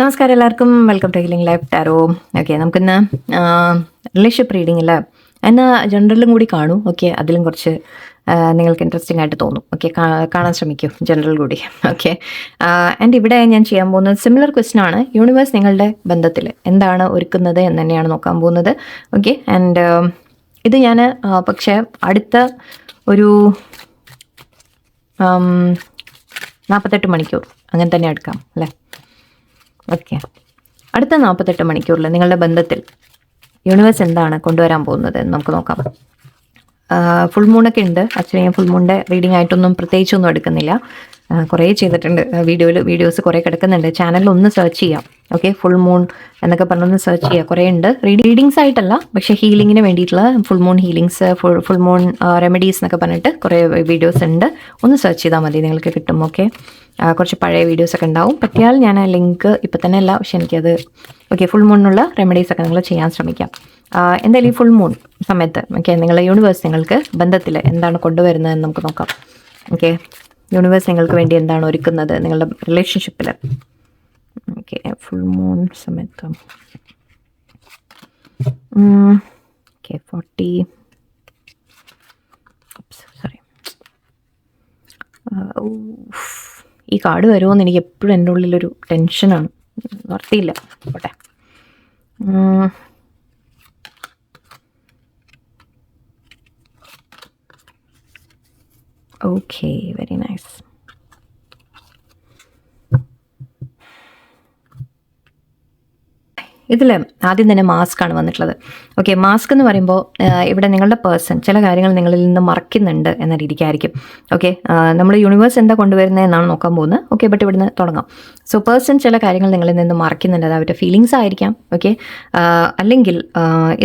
നമസ്കാരം എല്ലാവർക്കും. Welcome to healing life tarot okay നമുക്കിന്ന് റിലേഷൻഷിപ്പ് റീഡിങ്ങിൽ എന്നാൽ ജനറലും കൂടി കാണും. ഓക്കെ അതിലും കുറച്ച് നിങ്ങൾക്ക് ഇൻട്രസ്റ്റിംഗ് ആയിട്ട് തോന്നും. ഓക്കെ കാണാൻ ശ്രമിക്കൂ ജനറൽ കൂടി. ഓക്കെ ആൻഡ് ഇവിടെ ഞാൻ ചെയ്യാൻ പോകുന്നത് സിമിലർ ക്വസ്റ്റ്യൻ ആണ്. യൂണിവേഴ്സ് നിങ്ങളുടെ ബന്ധത്തിൽ എന്താണ് ഒരുക്കുന്നത് എന്ന് തന്നെയാണ് നോക്കാൻ പോകുന്നത്. ഓക്കെ ആൻഡ് ഇത് ഞാൻ പക്ഷേ അടുത്ത ഒരു നാൽപ്പത്തെട്ട് മണിക്കൂർ. അങ്ങനെ തന്നെ എടുക്കാം അല്ലേ? ഓക്കെ. അടുത്ത നാൽപ്പത്തെട്ട് മണിക്കൂറിൽ നിങ്ങളുടെ ബന്ധത്തിൽ യൂണിവേഴ്സ് എന്താണ് കൊണ്ടുവരാൻ പോകുന്നത് എന്ന് നമുക്ക് നോക്കാം. ഫുൾ മൂണൊക്കെ ഉണ്ട്. ഞാൻ ഫുൾ മൂണിന്റെ റീഡിംഗ് ആയിട്ടൊന്നും പ്രത്യേകിച്ചൊന്നും എടുക്കുന്നില്ല. കുറേ ചെയ്തിട്ടുണ്ട്. വീഡിയോയിൽ വീഡിയോസ് കുറേ കിടക്കുന്നുണ്ട്. ചാനലിൽ ഒന്ന് സെർച്ച് ചെയ്യാം. ഓക്കെ ഫുൾ മൂൺ എന്നൊക്കെ പറഞ്ഞൊന്ന് സെർച്ച് ചെയ്യുക കുറേ ഉണ്ട്. റീഡിങ്സ് ആയിട്ടല്ല പക്ഷേ ഹീലിങ്ങിന് വേണ്ടിയിട്ടുള്ള full moon healings full full moon remedies എന്നൊക്കെ പറഞ്ഞിട്ട് കുറേ വീഡിയോസ് ഉണ്ട്. ഒന്ന് സെർച്ച് ചെയ്താൽ മതി നിങ്ങൾക്ക് കിട്ടും. ഓക്കെ കുറച്ച് പഴയ വീഡിയോസ് ഒക്കെ ഉണ്ടാവും. പറ്റിയാൽ ഞാൻ ആ ലിങ്ക് ഇപ്പം തന്നെ അല്ല പക്ഷെ എനിക്കത് ഓക്കെ ഫുൾ മൂണിനുള്ള റെമഡീസ് ഒക്കെ നിങ്ങൾ ചെയ്യാൻ ശ്രമിക്കാം. എന്തായാലും ഈ ഫുൾ മൂൺ സമയത്ത് ഓക്കെ നിങ്ങളുടെ യൂണിവേഴ്സ് നിങ്ങൾക്ക് ബന്ധത്തിൽ എന്താണ് കൊണ്ടുവരുന്നതെന്ന് നമുക്ക് നോക്കാം. ഓക്കെ യൂണിവേഴ്സ് നിങ്ങൾക്ക് വേണ്ടി എന്താണ് ഒരുക്കുന്നത്? നിങ്ങളുടെ റിലേഷൻഷിപ്പിൽ ഓക്കെ ഫുൾ മൂൺ സമയത്ത്. ഓക്കെ ഫോർട്ടി സോറി ഈ കാർഡ് വരുമോയെന്ന് എനിക്ക് എപ്പോഴും എന്റെ ഉള്ളിലൊരു ടെൻഷനാണ് നിർത്തിയില്ല പോട്ടെ. ഉം. ഓക്കെ വെരി ഇതിൽ ആദ്യം തന്നെ മാസ്ക് ആണ് വന്നിട്ടുള്ളത്. ഓക്കെ മാസ്ക് എന്ന് പറയുമ്പോൾ ഇവിടെ നിങ്ങളുടെ പേഴ്സൺ ചില കാര്യങ്ങൾ നിങ്ങളിൽ നിന്ന് മറക്കുന്നുണ്ട് എന്ന രീതിക്കായിരിക്കും. ഓക്കെ നമ്മൾ യൂണിവേഴ്സ് എന്താ കൊണ്ടുവരുന്നത് എന്നാണ് നോക്കാൻ പോകുന്നത്. ഓക്കെ ബട്ട് ഇവിടുന്ന് തുടങ്ങാം. സോ പേഴ്സൺ ചില കാര്യങ്ങൾ നിങ്ങളിൽ നിന്ന് മറക്കുന്നുണ്ട് അത് അവരുടെ ഫീലിങ്സ് ആയിരിക്കാം. ഓക്കെ അല്ലെങ്കിൽ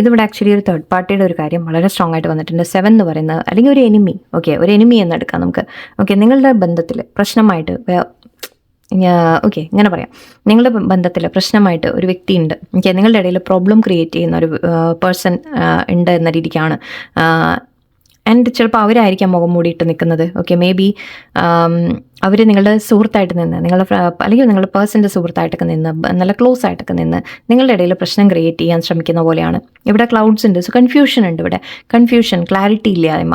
ഇതിവിടെ ആക്ച്വലി ഒരു തേർഡ് പാർട്ടിയുടെ ഒരു കാര്യം വളരെ സ്ട്രോങ് ആയിട്ട് വന്നിട്ടുണ്ട്. സെവൻ എന്ന് പറയുന്നത് അല്ലെങ്കിൽ ഒരു എനിമി ഓക്കെ ഒരു എനിമി എന്ന് എടുക്കാം നമുക്ക്. ഓക്കെ നിങ്ങളുടെ ബന്ധത്തിൽ പ്രശ്നമായിട്ട് ഓക്കെ ഇങ്ങനെ പറയാം. നിങ്ങളുടെ ബന്ധത്തിൽ പ്രശ്നമായിട്ട് ഒരു വ്യക്തി ഉണ്ട് ഓക്കെ നിങ്ങളുടെ ഇടയിൽ പ്രോബ്ലം ക്രിയേറ്റ് ചെയ്യുന്ന ഒരു പേഴ്സൺ ഉണ്ട് എന്ന രീതിക്കാണ്. ആൻഡ് ചിലപ്പോൾ അവരായിരിക്കാം മുഖം മൂടിയിട്ട് നിൽക്കുന്നത് ഓക്കെ മേ ബി അവർ നിങ്ങളുടെ സുഹൃത്തായിട്ട് നിന്ന് നിങ്ങളുടെ അല്ലെങ്കിൽ നിങ്ങളുടെ പേഴ്സന്റെ സുഹൃത്തായിട്ടൊക്കെ നിന്ന് നല്ല ക്ലോസ് ആയിട്ടൊക്കെ നിന്ന് നിങ്ങളുടെ ഇടയിൽ പ്രശ്നം ക്രിയേറ്റ് ചെയ്യാൻ ശ്രമിക്കുന്ന പോലെയാണ്. ഇവിടെ ക്ലൗഡ്സ് ഉണ്ട് സോ കൺഫ്യൂഷൻ ഉണ്ട് ഇവിടെ. കൺഫ്യൂഷൻ ക്ലാരിറ്റി ഇല്ലായ്മ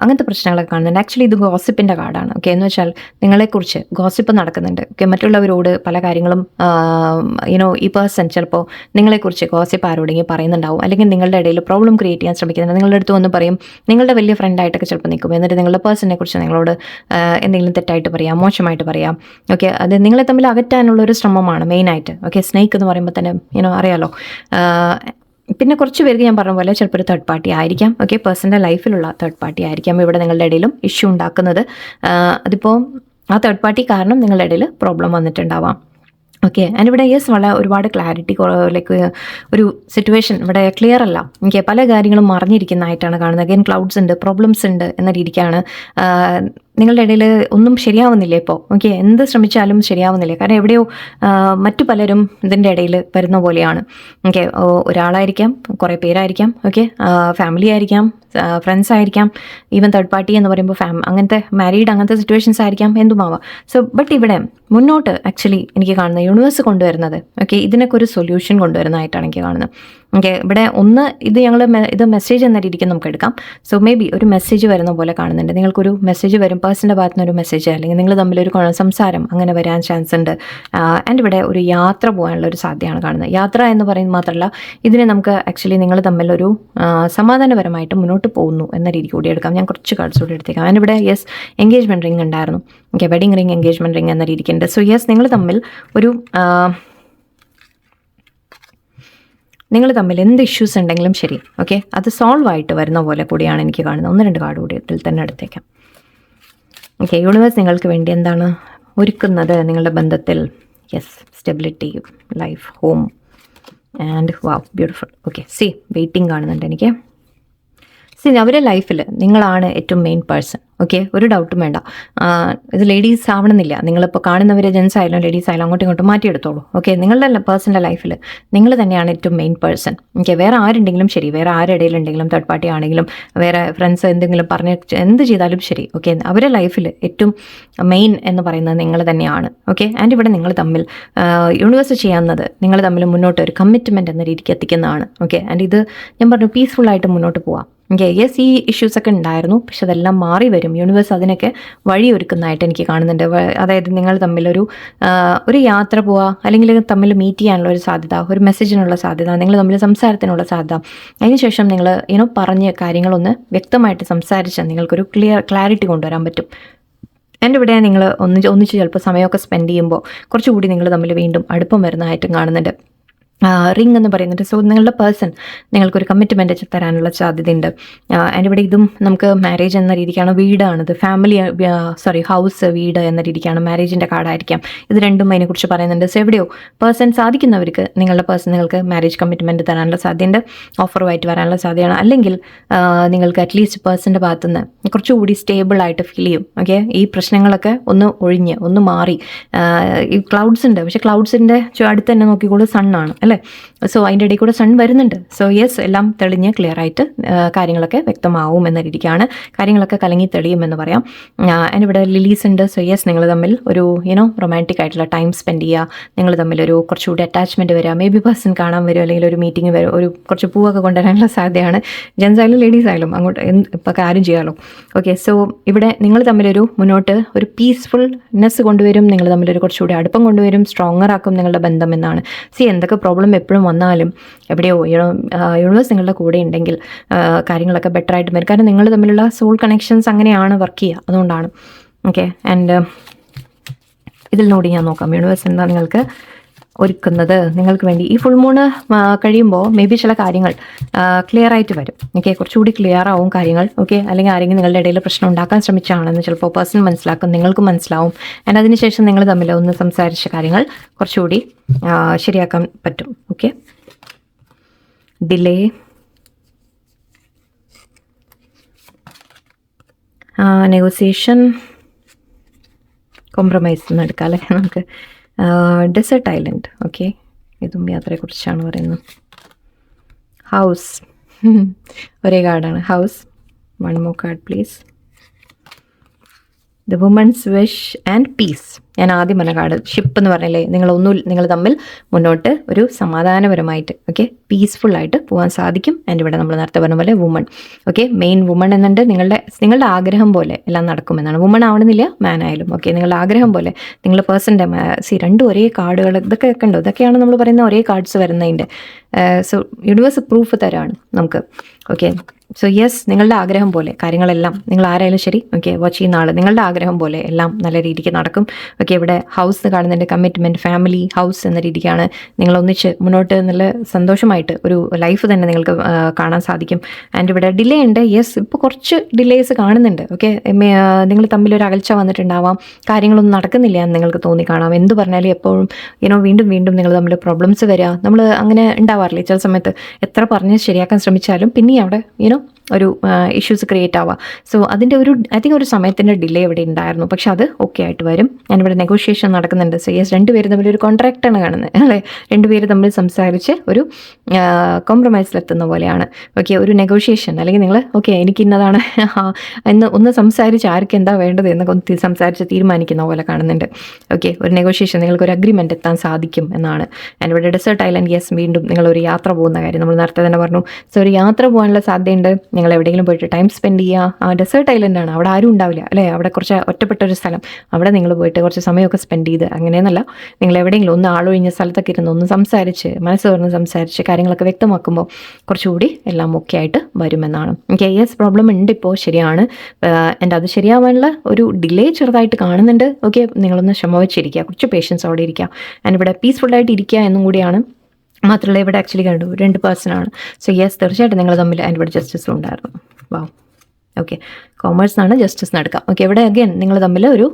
അങ്ങനത്തെ പ്രശ്നങ്ങളൊക്കെ കാണുന്നുണ്ട്. ആക്ച്വലി ഇത് ഗോസിപ്പിന്റെ കാർഡാണ് ഓക്കെ എന്ന് വെച്ചാൽ നിങ്ങളെക്കുറിച്ച് ഗോസിപ്പ് നടക്കുന്നുണ്ട് ഓക്കെ മറ്റുള്ളവരോട് പല കാര്യങ്ങളും യുനോ ഈ പേഴ്സൺ ചിലപ്പോൾ നിങ്ങളെക്കുറിച്ച് ഗോസിപ്പ് ആരോടെങ്കിലും പറയുന്നുണ്ടാവും. അല്ലെങ്കിൽ നിങ്ങളുടെ ഇടയിൽ പ്രോബ്ലം ക്രിയേറ്റ് ചെയ്യാൻ ശ്രമിക്കുന്നുണ്ട്. നിങ്ങളുടെ അടുത്ത് വന്ന് പറയും നിങ്ങളുടെ വലിയ ഫ്രണ്ടായിട്ടൊക്കെ ചിലപ്പോൾ നിൽക്കും. എന്നിട്ട് നിങ്ങളുടെ പേഴ്സണിനെ കുറിച്ച് നിങ്ങളോട് എന്തെങ്കിലും തെറ്റായിട്ട് പറയാം മോശമായിട്ട് പറയാം. ഓക്കെ അത് നിങ്ങളെ തമ്മിൽ അകറ്റാനുള്ള ഒരു ശ്രമമാണ് മെയിനായിട്ട്. ഓക്കെ സ്നേക്ക് എന്ന് പറയുമ്പോൾ തന്നെ ഇനോ അറിയാലോ. പിന്നെ കുറച്ച് പേർക്ക് ഞാൻ പറഞ്ഞ പോലെ ചിലപ്പോൾ ഒരു തേർഡ് പാർട്ടി ആയിരിക്കാം. ഓക്കെ പേഴ്സന്റെ ലൈഫിലുള്ള തേർഡ് പാർട്ടി ആയിരിക്കാം ഇവിടെ നിങ്ങളുടെ ഇടയിലും ഇഷ്യൂ ഉണ്ടാക്കുന്നത്. അതിപ്പോൾ ആ തേർഡ് പാർട്ടി കാരണം നിങ്ങളുടെ ഇടയിൽ പ്രോബ്ലം വന്നിട്ടുണ്ടാവാം. ഓക്കെ ആൻഡ് ഇവിടെ യെസ് വളരെ ഒരുപാട് ക്ലാരിറ്റി ലൈക്ക് ഒരു സിറ്റുവേഷൻ ഇവിടെ ക്ലിയർ അല്ല. എനിക്ക് പല കാര്യങ്ങളും മറിഞ്ഞിരിക്കുന്നതായിട്ടാണ് കാണുന്നത്. അഗൈൻ ക്ലൗഡ്സ് ഉണ്ട് പ്രോബ്ലംസ് ഉണ്ട് എന്ന രീതിക്കാണ്. നിങ്ങളുടെ ഇടയിൽ ഒന്നും ശരിയാവുന്നില്ല ഇപ്പോൾ. ഓക്കെ എന്ത് ശ്രമിച്ചാലും ശരിയാവുന്നില്ല. കാരണം എവിടെയോ മറ്റു പലരും ഇതിന്റെ ഇടയിൽ വരുന്ന പോലെയാണ്. ഓക്കെ ഒരാളായിരിക്കാം കുറേ പേരായിരിക്കാം. ഓക്കെ ഫാമിലി ആയിരിക്കാം ഫ്രണ്ട്സ് ആയിരിക്കാം. ഈവൻ തേർഡ് പാർട്ടി എന്ന് പറയുമ്പോൾ ഫാം അങ്ങനത്തെ മാരീഡ് അങ്ങനത്തെ സിറ്റുവേഷൻസ് ആയിരിക്കാം എന്തുമാവാം. സോ ബട്ട് ഇവിടെ മുന്നോട്ട് ആക്ച്വലി എനിക്ക് കാണുന്ന യൂണിവേഴ്സ് കൊണ്ടുവരുന്നത്. ഓക്കെ ഇതിനൊക്കെ ഒരു സൊല്യൂഷൻ കൊണ്ടുവരുന്നതായിട്ടാണ് എനിക്ക് കാണുന്നത്. ഓക്കെ ഇവിടെ ഒന്ന് ഇത് ഞങ്ങൾ ഇത് മെസ്സേജ് എന്ന രീതിക്ക് നമുക്ക് എടുക്കാം. സോ മേ ബി ഒരു മെസ്സേജ് വരുന്ന പോലെ കാണുന്നുണ്ട്. നിങ്ങൾക്കൊരു മെസ്സേജ് വരും. പേഴ്സന്റെ ഭാഗത്തു നിന്ന് ഒരു മെസ്സേജ് അല്ലെങ്കിൽ നിങ്ങൾ തമ്മിലൊരു സംസാരം അങ്ങനെ വരാൻ ചാൻസ് ഉണ്ട്. ആൻഡ് ഇവിടെ ഒരു യാത്ര പോകാനുള്ള ഒരു സാധ്യതയാണ് കാണുന്നത്. യാത്ര എന്ന് പറയുന്നത് മാത്രമല്ല ഇതിനെ നമുക്ക് ആക്ച്വലി നിങ്ങൾ തമ്മിലൊരു സമാധാനപരമായിട്ട് മുന്നോട്ട് പോകുന്നു എന്ന രീതി കൂടി എടുക്കാം. ഞാൻ കുറച്ച് കാർഡ്സ് കൂടി എടുത്തേക്കാം. ആൻഡ് ഇവിടെ യെസ് എൻഗേജ്മെന്റ് റിംഗ് ഉണ്ടായിരുന്നു. Okay wedding ring engagement ring എന്ന രീതിക്കുണ്ട് സോ യെസ് നിങ്ങൾ തമ്മിൽ ഒരു നിങ്ങൾ തമ്മിൽ എന്ത് ഇഷ്യൂസ് ഉണ്ടെങ്കിലും ശരി ഓക്കെ അത് സോൾവ് ആയിട്ട് വരുന്ന പോലെ കൂടിയാണ് എനിക്ക് കാണുന്നത്. ഒന്ന് രണ്ട് കാർഡ് കൂടി ഇതിൽ തന്നെ എടുത്തേക്കാം. ഓക്കെ യൂണിവേഴ്സ് നിങ്ങൾക്ക് വേണ്ടി എന്താണ് ഒരുക്കുന്നത്? നിങ്ങളുടെ ബന്ധത്തിൽ yes stability life home and wow beautiful okay see waiting കാണുന്നുണ്ട് എനിക്ക്. സി അവരുടെ ലൈഫിൽ നിങ്ങളാണ് ഏറ്റവും മെയിൻ പേഴ്സൺ ഓക്കെ ഒരു ഡൗട്ടും വേണ്ട. ഇത് ലേഡീസ് ആവണമെന്നില്ല. നിങ്ങളിപ്പോൾ കാണുന്നവരെ ജെൻസ് ആയാലും ലേഡീസ് ആയാലും അങ്ങോട്ടും ഇങ്ങോട്ടും മാറ്റിയെടുത്തോളൂ. ഓക്കെ നിങ്ങളുടെ പേഴ്സണൽ ലൈഫിൽ നിങ്ങൾ തന്നെയാണ് ഏറ്റവും മെയിൻ പേഴ്സൺ ഓക്കെ വേറെ ആരുണ്ടെങ്കിലും ശരി. വേറെ ആരുടെയിലുണ്ടെങ്കിലും തേർഡ് പാർട്ടി ആണെങ്കിലും വേറെ ഫ്രണ്ട്സ് എന്തെങ്കിലും പറഞ്ഞ എന്ത് ചെയ്താലും ശരി. ഓക്കെ അവരെ ലൈഫിൽ ഏറ്റവും മെയിൻ എന്ന് പറയുന്നത് നിങ്ങൾ തന്നെയാണ്. ഓക്കെ ആൻഡ് ഇവിടെ നിങ്ങൾ തമ്മിൽ യൂണിവേഴ്സ് ചെയ്യാവുന്നത് നിങ്ങൾ തമ്മിൽ മുന്നോട്ട് ഒരു കമ്മിറ്റ്മെന്റ് എന്ന രീതിക്ക് എത്തിക്കുന്നതാണ്. ഓക്കെ ആൻഡ് ഇത് ഞാൻ പറഞ്ഞു പീസ്ഫുള്ളായിട്ട് മുന്നോട്ട് പോവാം. യെസ് ഈ ഇഷ്യൂസ് ഒക്കെ ഉണ്ടായിരുന്നു. പക്ഷെ അതെല്ലാം മാറി വരും. യൂണിവേഴ്സ് അതിനൊക്കെ വഴിയൊരുക്കുന്നതായിട്ട് എനിക്ക് കാണുന്നുണ്ട്. അതായത് നിങ്ങൾ തമ്മിലൊരു ഒരു യാത്ര പോവാ അല്ലെങ്കിൽ തമ്മിൽ മീറ്റ് ചെയ്യാനുള്ള ഒരു സാധ്യത ഒരു മെസ്സേജിനുള്ള സാധ്യത നിങ്ങൾ തമ്മിൽ സംസാരത്തിനുള്ള സാധ്യത. അതിനുശേഷം നിങ്ങൾ ഇനോ പറഞ്ഞ കാര്യങ്ങളൊന്ന് വ്യക്തമായിട്ട് സംസാരിച്ചാൽ നിങ്ങൾക്കൊരു ക്ലിയർ ക്ലാരിറ്റി കൊണ്ടുവരാൻ പറ്റും. എന്റെ ഇവിടെ നിങ്ങൾ ഒന്നിച്ച് ഒന്നിച്ച് ചിലപ്പോൾ സമയമൊക്കെ സ്പെൻഡ് ചെയ്യുമ്പോൾ കുറച്ചുകൂടി നിങ്ങൾ തമ്മിൽ വീണ്ടും അടുപ്പം വരുന്നതായിട്ടും കാണുന്നുണ്ട്. റിങ് എന്ന് പറയുന്നത് സോ നിങ്ങളുടെ പേഴ്സൺ നിങ്ങൾക്കൊരു കമ്മിറ്റ്മെന്റ് തരാനുള്ള സാധ്യതയുണ്ട്. ആൻഡ് ഇവിടെ ഇതും നമുക്ക് മാരേജ് എന്ന രീതിക്കാണ് വീടാണിത്. ഫാമിലി സോറി ഹൗസ് വീട് എന്ന രീതിക്കാണ് മാരേജിന്റെ കാർഡായിരിക്കാം ഇത് രണ്ടും അതിനെക്കുറിച്ച് പറയുന്നുണ്ട്. സോ എവിടെയോ പേഴ്സൺ സാധിക്കുന്നവർക്ക് നിങ്ങളുടെ പേഴ്സൺ നിങ്ങൾക്ക് മാരേജ് കമ്മിറ്റ്മെന്റ് തരാനുള്ള സാധ്യതയുണ്ട്. ഓഫറുമായിട്ട് വരാനുള്ള സാധ്യതയാണ്. അല്ലെങ്കിൽ നിങ്ങൾക്ക് അറ്റ്ലീസ്റ്റ് പേഴ്സന്റെ ഭാഗത്തുനിന്ന് കുറച്ചുകൂടി സ്റ്റേബിൾ ആയിട്ട് ഫീൽ ചെയ്യും. ഓക്കെ ഈ പ്രശ്നങ്ങളൊക്കെ ഒന്ന് ഒഴിഞ്ഞ് ഒന്ന് മാറി. ഈ ക്ലൗഡ്സ് ഉണ്ട്. പക്ഷേ ക്ലൗഡ്സിന്റെ അടുത്ത് തന്നെ നോക്കിക്കോളൂ സണ്ണാണ് അല്ലേ? സോ അതിന്റെ ഇടയിൽ കൂടെ സൺ വരുന്നുണ്ട്. സോ യെസ് എല്ലാം തെളിഞ്ഞ് ക്ലിയർ ആയിട്ട് കാര്യങ്ങളൊക്കെ വ്യക്തമാവും എന്ന രീതിക്കാണ് കാര്യങ്ങളൊക്കെ കലങ്ങി തെളിയും എന്ന് പറയാം. ആൻഡ് ഇവിടെ ലിലീസ് ഉണ്ട്. സോ യെസ് നിങ്ങൾ തമ്മിൽ ഒരു യുനോ റൊമാന്റിക് ആയിട്ടുള്ള ടൈം സ്പെൻഡ് ചെയ്യുക. നിങ്ങൾ തമ്മിൽ ഒരു കുറച്ചുകൂടി അറ്റാച്ച്മെന്റ് വരിക. മേ ബി പേഴ്സൺ കാണാൻ വരും അല്ലെങ്കിൽ ഒരു മീറ്റിംഗ് വരും ഒരു കുറച്ച് പൂവൊക്കെ കൊണ്ടുവരാനുള്ള സാധ്യതയാണ്. ജെൻസ് ആയാലും ലേഡീസ് ആയാലും അങ്ങോട്ട് എന്ത് ഇപ്പോൾ കാര്യം ചെയ്യാമല്ലോ ഓക്കെ സോ ഇവിടെ നിങ്ങൾ തമ്മിലൊരു മുന്നോട്ട് ഒരു പീസ്ഫുൾനെസ് കൊണ്ടുവരും. നിങ്ങൾ തമ്മിലൊരു കുറച്ചുകൂടി അടുപ്പം കൊണ്ടുവരും. സ്ട്രോങ്ങർ ആക്കും നിങ്ങളുടെ ബന്ധം എന്നാണ്. സി എന്തൊക്കെ പ്രോബ്ലം എപ്പോഴും വന്നാലും എവിടെയോ യൂണിവേഴ്സ് നിങ്ങളുടെ കൂടെ ഉണ്ടെങ്കിൽ കാര്യങ്ങളൊക്കെ ബെറ്റർ ആയിട്ട് വരും. കാരണം നിങ്ങൾ തമ്മിലുള്ള സോൾ കണക്ഷൻസ് അങ്ങനെയാണ് വർക്ക് ചെയ്യുക. അതുകൊണ്ടാണ്. ഓക്കെ ആൻഡ് ഇതിൽ നോടി ഞാൻ നോക്കാം. യൂണിവേഴ്സ് എന്താ നിങ്ങൾക്ക് ഒരുക്കുന്നത് നിങ്ങൾക്ക് വേണ്ടി. ഈ ഫുൾ മൂണ് കഴിയുമ്പോൾ മേ ബി ചില കാര്യങ്ങൾ ക്ലിയർ ആയിട്ട് വരും. ഓക്കെ കുറച്ചുകൂടി ക്ലിയർ ആവും കാര്യങ്ങൾ. ഓക്കെ അല്ലെങ്കിൽ ആരെങ്കിലും നിങ്ങളുടെ ഇടയിൽ പ്രശ്നം ഉണ്ടാക്കാൻ ശ്രമിച്ചാണെന്ന് ചിലപ്പോൾ പേഴ്സൺ മനസ്സിലാക്കും നിങ്ങൾക്ക് മനസ്സിലാവും. ആൻഡ് അതിനുശേഷം നിങ്ങൾ തമ്മിൽ ഒന്ന് സംസാരിച്ച കാര്യങ്ങൾ കുറച്ചുകൂടി ശരിയാക്കാൻ പറ്റും. ഓക്കെ ഡിലേ നെഗോസിയേഷൻ കോംപ്രമൈസ് എന്ന് എടുക്കാം അല്ലേ? നമുക്ക് ഡെസേർട്ട് ഐലൻഡ് ഓക്കെ ഇതും യാത്രയെക്കുറിച്ചാണ് പറയുന്നത്. ഹൗസ് ഒരേ കാർഡാണ് house one more card please the women's wish and peace ഞാൻ ആദ്യം പറഞ്ഞ കാർഡ് ഷിപ്പ് എന്ന് പറഞ്ഞില്ലേ നിങ്ങളൊന്നും നിങ്ങൾ തമ്മിൽ മുന്നോട്ട് ഒരു സമാധാനപരമായിട്ട് ഓക്കെ പീസ്ഫുള്ളായിട്ട് പോകാൻ സാധിക്കും. ആൻഡ് ഇവിടെ നമ്മൾ നേരത്തെ പറഞ്ഞ പോലെ വുമൺ ഓക്കെ മെയിൻ വുമൺ എന്നുണ്ട് നിങ്ങളുടെ നിങ്ങളുടെ ആഗ്രഹം പോലെ എല്ലാം നടക്കുമെന്നാണ്. വുമൺ ആവണമെന്നില്ല മാൻ ആയാലും ഓക്കെ നിങ്ങളുടെ ആഗ്രഹം പോലെ നിങ്ങളുടെ പേഴ്സന്റെ സി രണ്ടും ഒരേ കാർഡുകൾ ഇതൊക്കെ ഒക്കെ ഉണ്ടോ ഇതൊക്കെയാണ് നമ്മൾ പറയുന്ന ഒരേ കാർഡ്സ് വരുന്നതിന്റെ. സോ യൂണിവേഴ്സ് പ്രൂഫ് തരാണ് നമുക്ക് ഓക്കെ സോ യെസ് നിങ്ങളുടെ ആഗ്രഹം പോലെ കാര്യങ്ങളെല്ലാം നിങ്ങൾ ആരായാലും ശരി ഓക്കെ വാച്ച് ചെയ്യുന്ന ആൾ നിങ്ങളുടെ ആഗ്രഹം പോലെ എല്ലാം നല്ല രീതിക്ക് നടക്കും ഇവിടെ ഹൗസ് കാണുന്നുണ്ട്. കമ്മിറ്റ്മെന്റ് ഫാമിലി ഹൗസ് എന്ന രീതിക്കാണ് നിങ്ങൾ ഒന്നിച്ച് മുന്നോട്ട് നല്ല സന്തോഷമായിട്ട് ഒരു ലൈഫ് തന്നെ നിങ്ങൾക്ക് കാണാൻ സാധിക്കും. ആൻഡ് ഇവിടെ ഡിലേ ഉണ്ട്. യെസ് ഇപ്പോൾ കുറച്ച് ഡിലേസ് കാണുന്നുണ്ട്. ഓക്കെ നിങ്ങൾ തമ്മിൽ ഒരു അകൽച്ച വന്നിട്ടുണ്ടാവാം. കാര്യങ്ങളൊന്നും നടക്കുന്നില്ല എന്ന് നിങ്ങൾക്ക് തോന്നി കാണാം. എന്ത് പറഞ്ഞാലും എപ്പോഴും ഇനോ വീണ്ടും വീണ്ടും നിങ്ങൾ തമ്മിൽ പ്രോബ്ലംസ് വരിക നമ്മൾ അങ്ങനെ ഉണ്ടാവാറില്ലേ? ചില സമയത്ത് എത്ര പറഞ്ഞ് ശരിയാക്കാൻ ശ്രമിച്ചാലും പിന്നെ അവിടെ യുനോ ഒരു ഇഷ്യൂസ് ക്രിയേറ്റ് ആവുക സോ അതിന്റെ ഒരു ഐ തിങ്ക് ഒരു സമയത്തിന്റെ ഡിലേ ഇവിടെ ഉണ്ടായിരുന്നു പക്ഷെ അത് ഓക്കെ ആയിട്ട് വരും. ഞാനിവിടെ നെഗോഷിയേഷൻ നടക്കുന്നുണ്ട്. സോ യെസ് രണ്ടുപേര് തമ്മിൽ ഒരു കോൺട്രാക്റ്റാണ് കാണുന്നത്. അല്ലേ? രണ്ടുപേര് തമ്മിൽ സംസാരിച്ച് ഒരു കോംപ്രമൈസിലെത്തുന്ന പോലെയാണ്. ഓക്കെ ഒരു നെഗോഷിയേഷൻ അല്ലെങ്കിൽ നിങ്ങൾ ഓക്കെ എനിക്ക് ഇന്നതാണ് എന്ന് ഒന്ന് സംസാരിച്ച് ആർക്ക് എന്താ വേണ്ടത് എന്നൊക്കെ ഒന്ന് സംസാരിച്ച് തീരുമാനിക്കുന്ന പോലെ കാണുന്നുണ്ട്. ഓക്കെ ഒരു നെഗോഷിയേഷൻ നിങ്ങൾക്ക് ഒരു അഗ്രിമെന്റ് എത്താൻ സാധിക്കും എന്നാണ്. ഇവിടെ ഡെസേർട്ട് ഐലൻഡ് യെസ് വീണ്ടും നിങ്ങൾ ഒരു യാത്ര പോകുന്ന കാര്യം നമ്മൾ നേരത്തെ തന്നെ പറഞ്ഞു. സോ ഒരു യാത്ര പോകാനുള്ള സാധ്യതയുണ്ട്. നിങ്ങൾ എവിടെയെങ്കിലും പോയിട്ട് ടൈം സ്പെൻഡ് ചെയ്യുക ആ ഡെസേർട്ട് ആണ്. അവിടെ ആരും ഉണ്ടാവില്ല അല്ലേ? അവിടെ കുറച്ച് ഒറ്റപ്പെട്ട ഒരു സ്ഥലം. അവിടെ നിങ്ങൾ പോയിട്ട് കുറച്ച് സമയമൊക്കെ സ്പെൻഡ് ചെയ്ത് അങ്ങനെയെന്നല്ല നിങ്ങൾ എവിടെയെങ്കിലും ഒന്ന് ആളൊഴിഞ്ഞ സ്ഥലത്തൊക്കെ ഇരുന്ന് ഒന്ന് സംസാരിച്ച് മനസ്സ് തുറന്ന് സംസാരിച്ച് കാര്യങ്ങളൊക്കെ വ്യക്തമാക്കുമ്പോൾ കുറച്ചുകൂടി എല്ലാം ഓക്കെ ആയിട്ട് വരുമെന്നാണ്. ഓക്കെ യെസ് പ്രോബ്ലം ഉണ്ട് ഇപ്പോൾ ശരിയാണ്. എന്റെ അത് ശരിയാവാനുള്ള ഒരു ഡിലേ ചെറുതായിട്ട് കാണുന്നുണ്ട്. ഓക്കെ നിങ്ങളൊന്ന് ക്ഷമ വെച്ചിരിക്കുക. കുറച്ച് പേഷ്യൻസ് അവിടെ ഇരിക്കുക. ആൻഡ് ഇവിടെ പീസ്ഫുള്ളായിട്ട് ഇരിക്കുക എന്നും കൂടിയാണ്. മാത്രമല്ല ഇവിടെ ആക്ച്വലി കണ്ടു രണ്ട് പേഴ്സൺ ആണ്. സോ യെസ് തീർച്ചയായിട്ടും നിങ്ങൾ തമ്മിൽ അതിന്റെ ഇവിടെ ജസ്റ്റിസും ഉണ്ടായിരുന്നു. വാ ഓക്കെ കോമേഴ്സ് ആണ് ജസ്റ്റിസ് നടക്കാം ഓക്കെ ഇവിടെ അഗൈൻ നിങ്ങൾ തമ്മിൽ ഒരു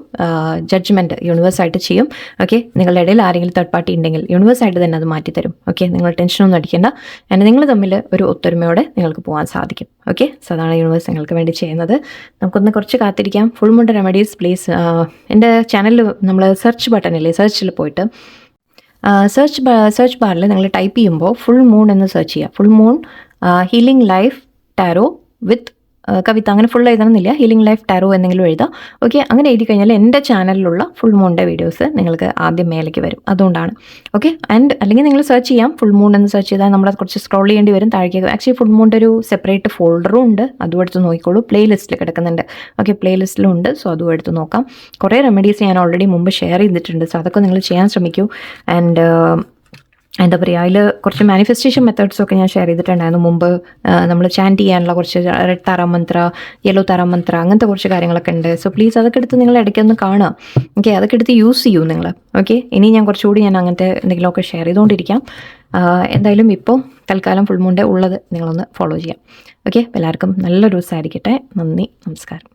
ജഡ്ജ്മെന്റ് യൂണിവേഴ്സായിട്ട് ചെയ്യും. ഓക്കെ നിങ്ങളുടെ ഇടയിൽ ആരെങ്കിലും തേർഡ് പാർട്ടി ഉണ്ടെങ്കിൽ യൂണിവേഴ്സായിട്ട് തന്നെ അത് മാറ്റിത്തരും. ഓക്കെ നിങ്ങൾ ടെൻഷനൊന്നും അടിക്കേണ്ട. ആൻഡ് നിങ്ങൾ തമ്മിൽ ഒരു ഒത്തൊരുമയോടെ നിങ്ങൾക്ക് പോകാൻ സാധിക്കും. ഓക്കെ സോ അതാണ് യൂണിവേഴ്സ് നിങ്ങൾക്ക് വേണ്ടി ചെയ്യുന്നത്. നമുക്കൊന്ന് കുറച്ച് കാത്തിരിക്കാം. ഫുൾ മുണ്ട് റെമഡീസ് പ്ലീസ് എന്റെ ചാനലിൽ നമ്മൾ സെർച്ച് ബട്ടണില്ലേ സെർച്ചിൽ പോയിട്ട് സെർച്ച് സെർച്ച് ബാറിൽ നിങ്ങൾ ടൈപ്പ് ചെയ്യുമ്പോൾ ഫുൾ മൂൺ എന്ന് സെർച്ച് ചെയ്യുക full moon healing life tarot with Kavitha അങ്ങനെ ഫുൾ എഴുതണമെന്നില്ല. ഹീലിംഗ് ലൈഫ് ടാരോ എന്തെങ്കിലും എഴുതാം. ഓക്കെ അങ്ങനെ എഴുതി കഴിഞ്ഞാൽ എന്റെ ചാനലിലുള്ള ഫുൾ മൂണിന്റെ വീഡിയോസ് നിങ്ങൾക്ക് ആദ്യം മേലേക്ക് വരും. അതുകൊണ്ടാണ്. ഓക്കെ ആൻഡ് അല്ലെങ്കിൽ നിങ്ങൾ സെർച്ച് ചെയ്യാം. ഫുൾ മൂൺ എന്ന് സെർച്ച് ചെയ്താൽ നമ്മൾ കുറച്ച് സ്ക്രോൾ ചെയ്യേണ്ടി വരും. താഴേക്ക് ആക്ച്വലി ഫുൾ മൂണിന്റെ ഒരു സെപ്പറേറ്റ് ഫോൾഡറും ഉണ്ട്. അതും എടുത്ത് നോക്കിക്കോളൂ. പ്ലേ ലിസ്റ്റിൽ കിടക്കുന്നുണ്ട്. ഓക്കെ പ്ലേ ലിസ്റ്റിലും ഉണ്ട്. സോ അതും എടുത്ത് നോക്കാം. കുറേ റെമഡീസ് ഞാൻ ഓൾറെഡി മുമ്പ് ഷെയർ ചെയ്തിട്ടുണ്ട്. സോ അതൊക്കെ നിങ്ങൾ ചെയ്യാൻ ശ്രമിക്കൂ. ആൻഡ് എന്താ പറയുക അതിൽ കുറച്ച് മാനിഫെസ്റ്റേഷൻ മെത്തേഡ്സൊക്കെ ഞാൻ ഷെയർ ചെയ്തിട്ടുണ്ടായിരുന്നു. മുമ്പ് നമ്മൾ ചാന്റ് ചെയ്യാനുള്ള കുറച്ച് റെഡ് താറാം മന്ത്ര യെല്ലോ താറാം മന്ത്ര അങ്ങനത്തെ കുറച്ച് കാര്യങ്ങളൊക്കെ ഉണ്ട്. സോ പ്ലീസ് അതൊക്കെ എടുത്ത് നിങ്ങൾ ഇടയ്ക്കൊന്ന് കാണുക. ഓക്കെ അതൊക്കെ എടുത്ത് യൂസ് ചെയ്യൂ നിങ്ങൾ ഓക്കെ ഇനി ഞാൻ കുറച്ചുകൂടി ഞാൻ അങ്ങനത്തെ എന്തെങ്കിലുമൊക്കെ ഷെയർ ചെയ്തുകൊണ്ടിരിക്കാം. എന്തായാലും ഇപ്പോൾ തൽക്കാലം ഫുൾ മൂണ്ടേ ഉള്ളത് നിങ്ങളൊന്ന് ഫോളോ ചെയ്യാം. ഓക്കെ എല്ലാവർക്കും നല്ലൊരു ദിവസമായിരിക്കട്ടെ നന്ദി നമസ്കാരം.